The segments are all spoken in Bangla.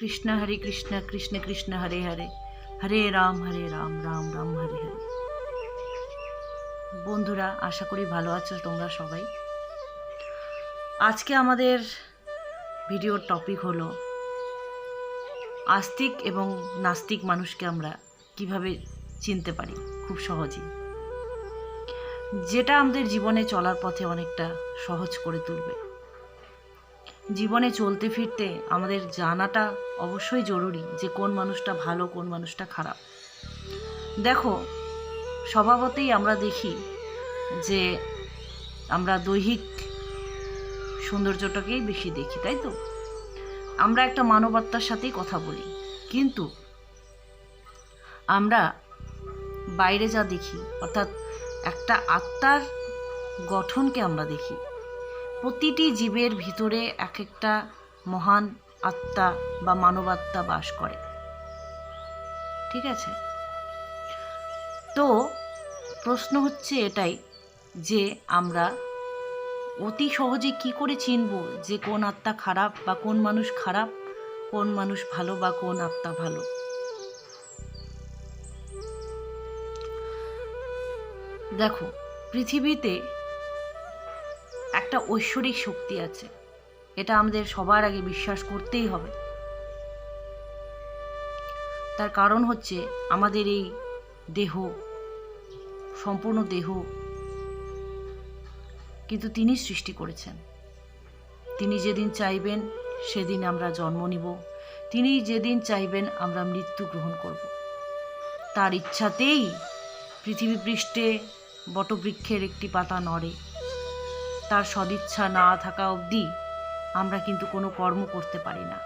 কৃষ্ণ হরে কৃষ্ণ কৃষ্ণ কৃষ্ণ হরে হরে হরে রাম হরে রাম রাম রাম, হরে হরে। বন্ধুরা, আশা করি ভালো আছো তোমরা সবাই। আজকে আমাদের ভিডিওর টপিক হলো, আস্তিক এবং নাস্তিক মানুষকে আমরা কীভাবে চিনতে পারি? খুব সহজেই। যেটা আমাদের জীবনে চলার পথে অনেকটা সহজ করে তুলবে। জীবনে চলতে ফিরতে আমাদের জানাটা অবশ্যই জরুরি যে কোন মানুষটা ভালো, কোন মানুষটা খারাপ। দেখো, স্বভাবতেই আমরা দেখি যে আমরা দৈহিক সৌন্দর্যটাকেই বেশি দেখি, তাই তো? আমরা একটা মানবাত্মার সাথেই কথা বলি। কিন্তু আমরা বাইরে যা দেখি, অর্থাৎ একটা আত্মার গঠনকে আমরা দেখি। প্রতিটি জীবের ভিতরে এক একটা মহান আত্মা বা মানবাত্মা বাস করে। ঠিক আছে? তো, প্রশ্ন হচ্ছে এটাই যে আমরা অতি সহজে কি করে চিনব যে কোন আত্মা খারাপ বা কোন মানুষ খারাপ, কোন মানুষ ভালো বা কোন আত্মা ভালো? দেখো, পৃথিবীতে একটা ঐশ্বরিক শক্তি আছে। এটা আমাদের সবার আগে বিশ্বাস করতেই হবে। তার কারণ হচ্ছে আমাদের এই দেহ, সম্পূর্ণ দেহ কিন্তু তিনি সৃষ্টি করেছেন। তিনি যেদিন চাইবেন, সেদিন আমরা জন্ম নিব। তিনি যেদিন চাইবেন, আমরা মৃত্যু গ্রহণ করব। তার ইচ্ছাতেই পৃথিবী পৃষ্ঠে বটবৃক্ষের একটি পাতা নড়ে। তার সদিচ্ছা না থাকা অবধি আমরা কিন্তু কোনো কর্ম করতে পারি না।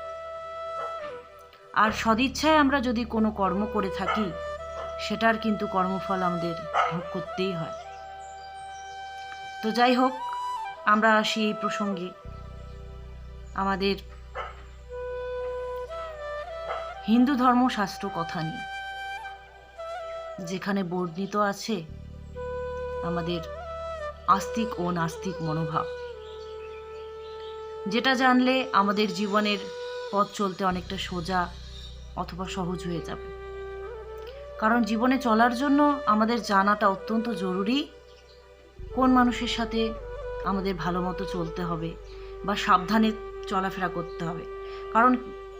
আর সদিচ্ছায় আমরা যদি কোনো কর্ম করে থাকি, সেটার কিন্তু কর্মফল আমাদের ভোগ করতেই হয়। তো যাই হোক, আমরা আসি এই প্রসঙ্গে। আমাদের হিন্দু ধর্মশাস্ত্র কথা নিয়ে। যেখানে বর্ণিত আছে আমাদের আস্তিক ও নাস্তিক মনোভাব। যেটা জানলে আমাদের জীবনের পথ চলতে অনেকটা সোজা অথবা সহজ হয়ে যাবে। কারণ জীবনে চলার জন্য আমাদের জানাটা অত্যন্ত জরুরি, কোন মানুষের সাথে আমাদের ভালো মতো চলতে হবে বা সাবধানে চলাফেরা করতে হবে। কারণ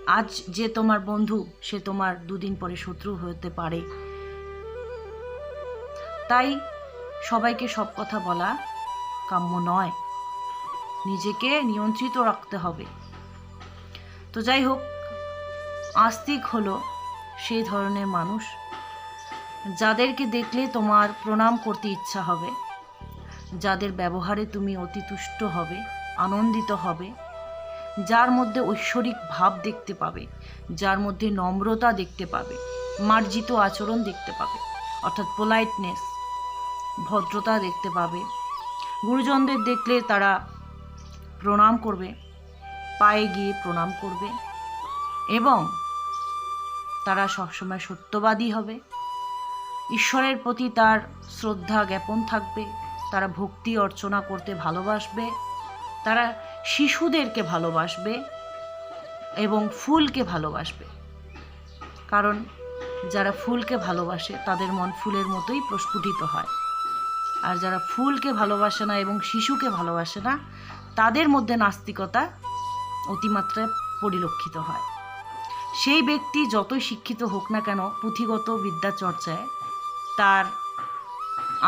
আজ যে তোমার বন্ধু, সে তোমার দুদিন পরে শত্রু হতে পারে। তাই সবাইকে সব কথা বলা কাম্য নয়। নিজেকে নিয়ন্ত্রিত রাখতে হবে। তো যাই হোক, আস্তিক হলো সেই ধরনের মানুষ যাদেরকে দেখলে তোমার প্রণাম করতে ইচ্ছা হবে, যাদের ব্যবহারে তুমি অতি তুষ্ট হবে, আনন্দিত হবে, যার মধ্যে ঐশ্বরিক ভাব দেখতে পাবে, যার মধ্যে নম্রতা দেখতে পাবে, মার্জিত আচরণ দেখতে পাবে, অর্থাৎ পোলাইটনেস ভদ্রতা দেখতে পাবে। গুরুজনদের দেখলে তারা প্রণাম করবে, পায়ে গিয়ে প্রণাম করবে এবং তারা সবসময় সত্যবাদী হবে। ঈশ্বরের প্রতি তার শ্রদ্ধা জ্ঞাপন থাকবে, তারা ভক্তি অর্চনা করতে ভালোবাসবে, তারা শিশুদেরকে ভালোবাসবে এবং ফুলকে ভালোবাসবে। কারণ যারা ফুলকে ভালোবাসে, তাদের মন ফুলের মতোই প্রস্ফুটিত হয়। আর যারা ফুলকে ভালোবাসে না এবং শিশুকে ভালোবাসে না, তাদের মধ্যে নাস্তিকতা অতিমাত্রায় পরিলক্ষিত হয়। সেই ব্যক্তি যতই শিক্ষিত হোক না কেন, পুঁথিগত বিদ্যা চর্চায় তার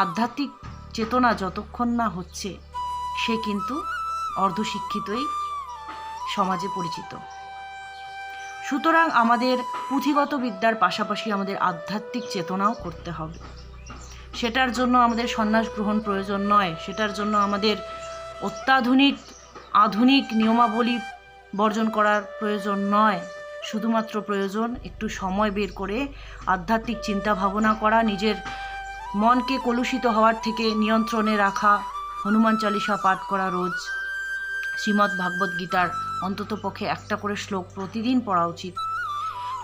আধ্যাত্মিক চেতনা যতক্ষণ না হচ্ছে, সে কিন্তু অর্ধশিক্ষিতই সমাজে পরিচিত। সুতরাং আমাদের পুঁথিগত বিদ্যার পাশাপাশি আমাদের আধ্যাত্মিক চেতনাও করতে হবে। সেটার জন্য আমাদের সন্ন্যাস গ্রহণ প্রয়োজন নয়। সেটার জন্য আমাদের অত্যাধুনিক, আধুনিক নিয়মাবলী বর্জন করার প্রয়োজন নয়। শুধুমাত্র প্রয়োজন একটু সময় বের করে আধ্যাত্মিক চিন্তা ভাবনা করা, নিজের মনকে কলুষিত হওয়ার থেকে নিয়ন্ত্রণে রাখা, হনুমান চালিসা পাঠ করা রোজ। শ্রীমদ্ ভাগবত গীতার অন্তত পক্ষে একটা করে শ্লোক প্রতিদিন পড়া উচিত।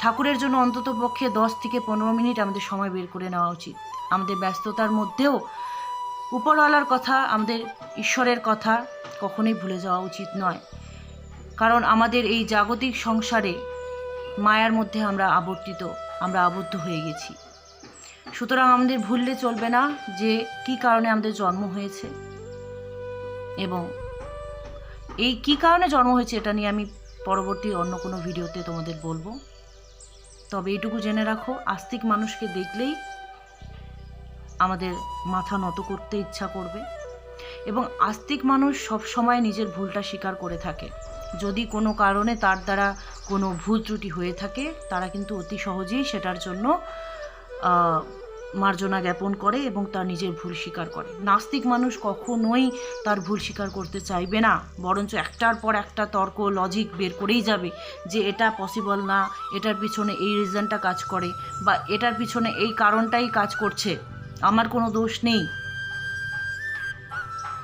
ঠাকুরের জন্য অন্তত পক্ষে দশ থেকে পনেরো মিনিট আমাদের সময় বের করে নেওয়া উচিত। আমাদের ব্যস্ততার মধ্যেও উপরওয়ালার কথা, আমাদের ঈশ্বরের কথা কখনোই ভুলে যাওয়া উচিত নয়। কারণ আমাদের এই জাগতিক সংসারে মায়ার মধ্যে আমরা আবর্তিত, আমরা আবদ্ধ হয়ে গেছি। সুতরাং আমাদের ভুললে চলবে না যে কি কারণে আমাদের জন্ম হয়েছে। এবং এই কি কারণে জন্ম হয়েছে এটা নিয়ে আমি পরবর্তী অন্য কোনো ভিডিওতে তোমাদের বলব। তবে এটুকু জেনে রাখো, আস্তিক মানুষকে দেখলেই আমাদের মাথা নত করতে ইচ্ছা করবে। এবং আস্তিক মানুষ সব সময় নিজের ভুলটা স্বীকার করে থাকে। যদি কোনো কারণে তার দ্বারা কোনো ভুল ত্রুটি হয়ে থাকে, তারা কিন্তু অতি সহজেই সেটার জন্য মার্জনা জ্ঞাপন করে এবং তার নিজের ভুল স্বীকার করে। নাস্তিক মানুষ কখনোই তার ভুল স্বীকার করতে চাইবে না, বরঞ্চ একটার পর একটা তর্ক লজিক বের করেই যাবে যে এটা পসিবল না, এটার পিছনে এই রিজনটা কাজ করে বা এটার পিছনে এই কারণটাই কাজ করছে। আমার কোনো দোষ নেই।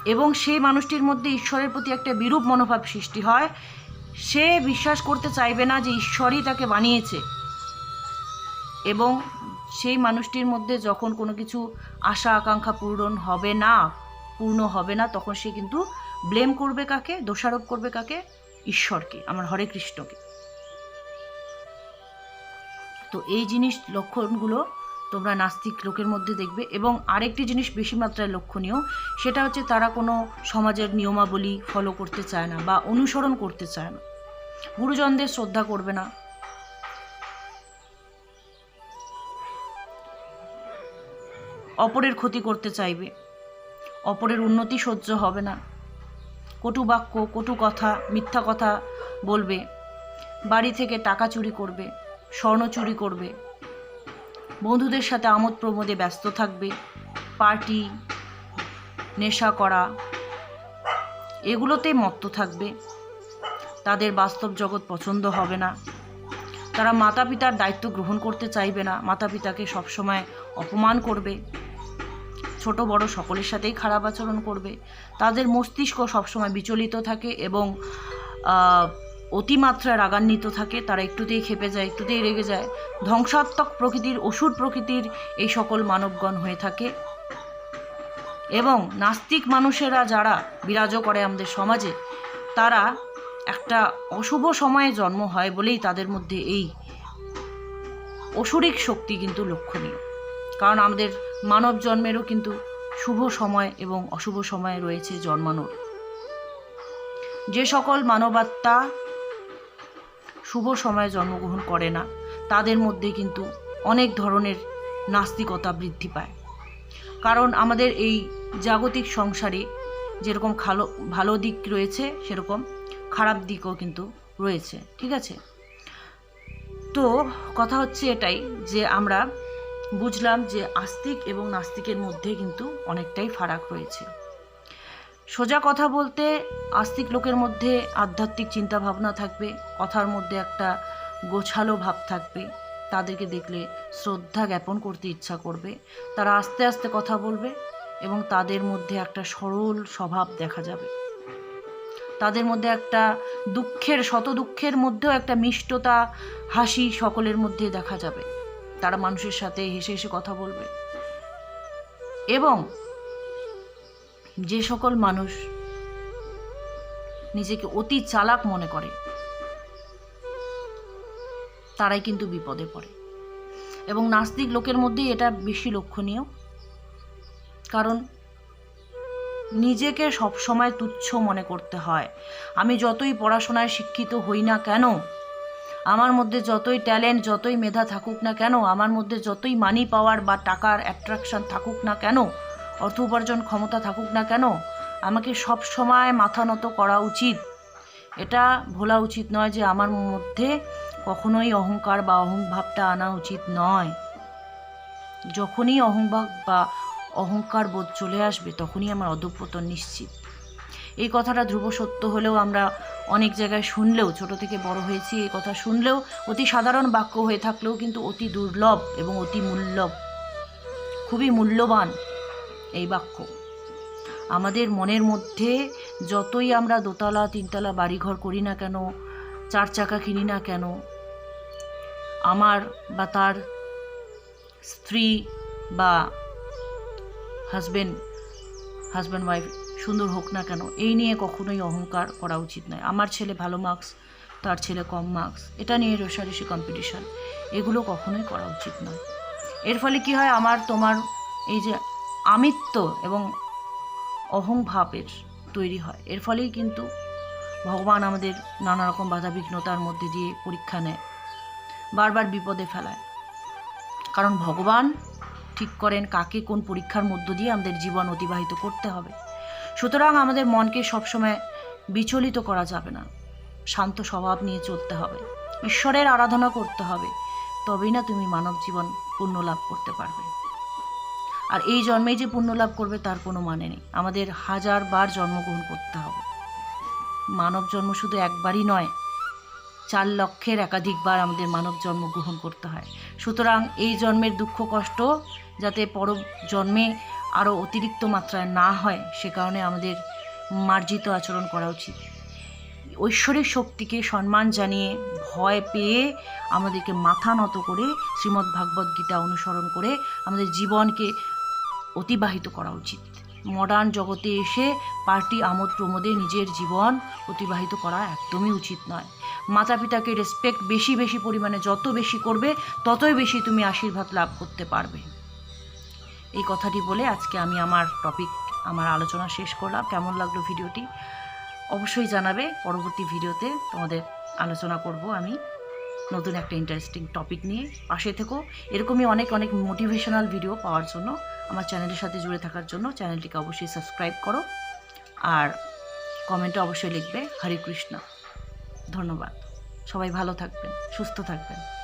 এবং সেই মানুষটির মধ্যে ঈশ্বরের প্রতি একটা বিরূপ মনোভাব সৃষ্টি হয়। সে বিশ্বাস করতে চাইবে না যে ঈশ্বরই তাকে বানিয়েছে। এবং সেই মানুষটির মধ্যে যখন কোনো কিছু আশা আকাঙ্ক্ষা পূরণ হবে না, পূর্ণ হবে না, তখন সে কিন্তু ব্লেম করবে কাকে, দোষারোপ করবে কাকে? ঈশ্বরকে, আমার হরে কৃষ্ণকে। তো এই জিনিস লক্ষণগুলো তোমরা নাস্তিক লোকের মধ্যে দেখবে এবং আরেকটি জিনিস বেশি মাত্রায় লক্ষণীয়, সেটা হচ্ছে তারা কোনো সমাজের নিয়মাবলী ফলো করতে চায় না বা অনুসরণ করতে চায় না। গুরুজনদের শ্রদ্ধা করবে না অপরের ক্ষতি করতে চাইবে। অপরের উন্নতি সহ্য হবে না। কটু বাক্য, কটু কথা, মিথ্যা কথা বলবে। বাড়ি থেকে টাকা চুরি করবে, স্বর্ণ চুরি করবে। বন্ধুদের সাথে আমোদ প্রমোদে ব্যস্ত থাকবে। পার্টি, নেশা করা এগুলোতেই মত্ত থাকবে। তাদের বাস্তব জগৎ পছন্দ হবে না। তারা মাতা পিতার দায়িত্ব গ্রহণ করতে চাইবে না। মাতা পিতাকে সবসময় অপমান করবে। ছোট বড় সকলের সাথেই খারাপ আচরণ করবে। তাদের মস্তিষ্ক সবসময় বিচলিত থাকে এবং আহ, অতিমাত্রায় রাগান্বিত থাকে। তারা একটুতেই খেপে যায় একটুতেই রেগে যায়। ধ্বংসাত্মক প্রকৃতির অসুর প্রকৃতির এই সকল মানবগণ হয়ে থাকে। এবং নাস্তিক মানুষেরা যারা বিরাজ করে আমাদের সমাজে তারা একটা অশুভ সময়ে জন্ম হয় বলেই তাদের মধ্যে এই অসুরিক শক্তি কিন্তু লক্ষণীয়। কারণ আমাদের মানব জন্মেরও কিন্তু শুভ সময় এবং অশুভ সময় রয়েছে জন্মানোর। যে সকল মানবাত্মা শুভ সময়ে জন্মগ্রহণ করে না, তাদের মধ্যে কিন্তু অনেক ধরনের নাস্তিকতা বৃদ্ধি পায়। কারণ আমাদের এই জাগতিক সংসারে যেরকম ভালো ভালো দিক রয়েছে, সেরকম খারাপ দিকও কিন্তু রয়েছে, ঠিক আছে? তো কথা হচ্ছে এটাই যে আমরা বুঝলাম যে আস্তিক এবং নাস্তিকের মধ্যে কিন্তু অনেকটাই ফারাক রয়েছে। সোজা কথা বলতে, আস্তিক লোকের মধ্যে আধ্যাত্মিক চিন্তা ভাবনা থাকবে, কথার মধ্যে একটা গোছালো ভাব থাকবে, তাদেরকে দেখলে শ্রদ্ধা জ্ঞাপন করতে ইচ্ছা করবে, তারা আস্তে আস্তে কথা বলবে এবং তাদের মধ্যে একটা সরল স্বভাব দেখা যাবে। তাদের মধ্যে একটা দুঃখের শত দুঃখের মধ্যেও একটা মিষ্টতা, হাসি সকলের মধ্যে দেখা যাবে। তারা মানুষের সাথে হেসে হেসে কথা বলবে। এবং যে সকল মানুষ নিজেকে অতি চালাক মনে করে, তারাই কিন্তু বিপদে পড়ে। এবং নাস্তিক লোকের মধ্যে এটা বেশি লক্ষণীয়। কারণ নিজেকে সবসময় তুচ্ছ মনে করতে হয়। আমি যতই পড়াশোনায় শিক্ষিত হই না কেন আমার মধ্যে যতই ট্যালেন্ট, যতই মেধা থাকুক না কেন, আমার মধ্যে যতই মানি পাওয়ার বা টাকার অ্যাট্রাকশন থাকুক না কেন, অর্থ উপার্জন ক্ষমতা থাকুক না কেন, আমাকে সব সময় মাথা নত করা উচিত। এটা ভোলা উচিত নয় যে আমার মধ্যে কখনোই অহংকার বা অহংভাবটা আনা উচিত নয়। যখনই অহংভাব বা অহংকার বোধ চলে আসবে, তখনই আমার অধঃপতন নিশ্চিত। এই কথাটা ধ্রুব সত্য হলেও আমরা অনেক জায়গায় শুনলেও, ছোট থেকে বড় হয়েছি, এই কথা শুনলেও অতি সাধারণ বাক্য হয়ে থাকলেও কিন্তু অতি দুর্লভ এবং অতি মূল্যব। খুবই মূল্যবান এই বাক্য। আমাদের মনের মধ্যে যতই আমরা দোতলা, তিনতলা বাড়িঘর করি না কেন, চার চাকা কিনি না কেন, আমার বা তার স্ত্রী বা হাজবেন্ড হাজব্যান্ড ওয়াইফ সুন্দর হোক না কেন, এই নিয়ে কখনোই অহংকার করা উচিত নয়। আমার ছেলে ভালো মার্কস তার ছেলে কম মার্কস এটা নিয়ে রেষারেষি কম্পিটিশন এগুলো কখনোই করা উচিত নয়। এর ফলে কি হয়, আমার, তোমার এই যে আমিত্ব এবং অহংভাবের তৈরি হয়। এর ফলেই কিন্তু ভগবান আমাদের নানা রকম বাধা বিঘ্নতার মধ্যে দিয়ে পরীক্ষা নেয়, বারবার বিপদে ফেলায়। কারণ ভগবান ঠিক করেন কাকে কোন পরীক্ষার মধ্য দিয়ে আমাদের জীবন অতিবাহিত করতে হবে। সুতরাং আমাদের মনকে সবসময় বিচলিত করা যাবে না। শান্ত স্বভাব নিয়ে চলতে হবে। ঈশ্বরের আরাধনা করতে হবে। তবেই না তুমি মানব জীবন পুণ্য লাভ করতে পারবে। আর এই জন্মেই যে পুণ্য লাভ করবে তার কোনো মানে নেই। আমাদের হাজার বার জন্মগ্রহণ করতে হবে। মানব জন্ম শুধু একবারই নয়, চার লক্ষের একাধিকবার আমাদের মানব জন্ম গ্রহণ করতে হয়। সুতরাং এই জন্মের দুঃখ কষ্ট যাতে পর জন্মে আরও অতিরিক্ত মাত্রায় না হয়, সে কারণে আমাদের মার্জিত আচরণ করা উচিত। ঐশ্বরিক শক্তিকে সম্মান জানিয়ে, ভয় পেয়ে আমাদেরকে মাথা নত করে শ্রীমদ্ ভাগবত গীতা অনুসরণ করে আমাদের জীবনকে অতিবাহিত করা উচিত। মডার্ন জগতে এসে পার্টি আমোদ প্রমোদে নিজের জীবন অতিবাহিত করা একদমই উচিত নয়। মাতা পিতাকে রেসপেক্ট বেশি বেশি পরিমাণে যত বেশি করবে, ততই বেশি তুমি আশীর্বাদ লাভ করতে পারবে। এই কথাটি বলে আজকে আমি আমার টপিক আমার আলোচনা শেষ করলাম। কেমন লাগল ভিডিওটি? অবশ্যই জানাবে। পরবর্তী ভিডিওতে তোমাদের আলোচনা করব আমি নতুন একটা ইন্টারেস্টিং টপিক নিয়ে। পাশে থেকো। এরকমই অনেক অনেক মোটিভেশনাল ভিডিও পাওয়ার জন্য আমার চ্যানেলের সাথে জুড়ে থাকার জন্য চ্যানেলটিকে অবশ্যই সাবস্ক্রাইব করো। আর কমেন্টে অবশ্যই লিখবে, হরে কৃষ্ণ। ধন্যবাদ। সবাই ভালো থাকবেন, সুস্থ থাকবেন।